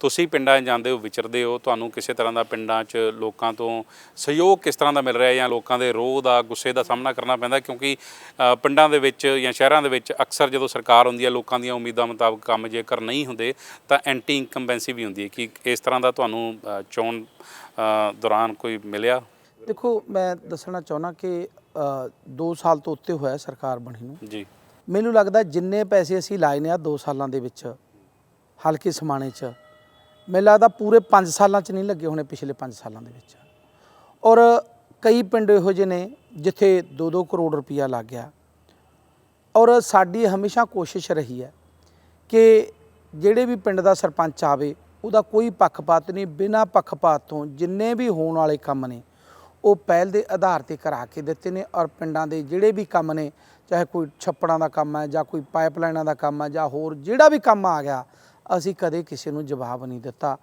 ਤੁਸੀਂ ਪਿੰਡਾਂ 'ਚ ਜਾਂਦੇ ਹੋ ਵਿਚਰਦੇ ਹੋ ਤੁਹਾਨੂੰ ਕਿਸੇ ਤਰ੍ਹਾਂ ਦਾ ਪਿੰਡਾਂ 'ਚ ਲੋਕਾਂ ਤੋਂ ਸਹਿਯੋਗ ਕਿਸ ਤਰ੍ਹਾਂ ਦਾ ਮਿਲ ਰਿਹਾ ਜਾਂ ਲੋਕਾਂ ਦੇ ਰੋਹ ਦਾ ਗੁੱਸੇ ਦਾ ਸਾਹਮਣਾ ਕਰਨਾ ਪੈਂਦਾ? ਕਿਉਂਕਿ ਪਿੰਡਾਂ ਦੇ ਵਿੱਚ ਜਾਂ ਸ਼ਹਿਰਾਂ ਦੇ ਵਿੱਚ ਅਕਸਰ ਜਦੋਂ ਸਰਕਾਰ ਹੁੰਦੀ ਹੈ ਲੋਕਾਂ ਦੀਆਂ ਉਮੀਦਾਂ ਮੁਤਾਬਕ ਕੰਮ ਜੇਕਰ ਨਹੀਂ ਹੁੰਦੇ ਤਾਂ ਐਂਟੀ ਇਨਕੰਬੈਂਸੀ ਵੀ ਹੁੰਦੀ ਹੈ। ਕਿ ਇਸ ਤਰ੍ਹਾਂ ਦਾ ਤੁਹਾਨੂੰ ਚੋਣ ਦੌਰਾਨ ਕੋਈ ਮਿਲਿਆ? ਦੇਖੋ ਮੈਂ ਦੱਸਣਾ ਚਾਹੁੰਦਾ ਕਿ 2 ਸਾਲ ਤੋਂ ਉੱਤੇ ਹੋਇਆ ਸਰਕਾਰ ਬਣੀ ਨੂੰ। ਜੀ। ਮੈਨੂੰ ਲੱਗਦਾ ਜਿੰਨੇ ਪੈਸੇ ਅਸੀਂ ਲਾਏ ਨੇ ਆ 2 ਸਾਲਾਂ ਦੇ ਵਿੱਚ ਹਲਕੇ ਸਮਾਣੇ 'ਚ ਮੈਨੂੰ ਲੱਗਦਾ ਪੂਰੇ 5 ਸਾਲਾਂ 'ਚ ਨਹੀਂ ਲੱਗੇ ਹੋਣੇ ਪਿਛਲੇ 5 ਸਾਲਾਂ ਦੇ ਵਿੱਚ। ਔਰ ਕਈ ਪਿੰਡ ਇਹੋ ਜਿਹੇ ਨੇ ਜਿੱਥੇ 2-2 ਕਰੋੜ ਰੁਪਇਆ ਲੱਗ ਗਿਆ। ਔਰ ਸਾਡੀ ਹਮੇਸ਼ਾ ਕੋਸ਼ਿਸ਼ ਰਹੀ ਹੈ ਕਿ ਜਿਹੜੇ ਵੀ ਪਿੰਡ ਦਾ ਸਰਪੰਚ ਆਵੇ, ਉਹਦਾ ਕੋਈ ਪੱਖਪਾਤ ਨਹੀਂ, ਬਿਨਾਂ ਪੱਖਪਾਤ ਤੋਂ ਜਿੰਨੇ ਵੀ ਹੋਣ ਵਾਲੇ ਕੰਮ ਨੇ, ਉਹ ਪਹਿਲ ਦੇ ਆਧਾਰ ਤੇ ਕਰਾ ਕੇ ਦਿੱਤੇ ਨੇ। ਔਰ ਪਿੰਡਾਂ ਦੇ ਜਿਹੜੇ ਵੀ ਕੰਮ ਨੇ, ਚਾਹੇ ਕੋਈ ਛੱਪੜਾਂ ਦਾ ਕੰਮ ਹੈ ਜਾਂ ਕੋਈ ਪਾਈਪਲਾਈਨਾਂ ਦਾ ਕੰਮ ਹੈ ਜਾਂ ਹੋਰ ਜਿਹੜਾ ਵੀ ਕੰਮ ਆ ਗਿਆ ਅਸੀਂ ਕਦੇ ਕਿਸੇ ਨੂੰ ਜਵਾਬ ਨਹੀਂ ਦਿੱਤਾ।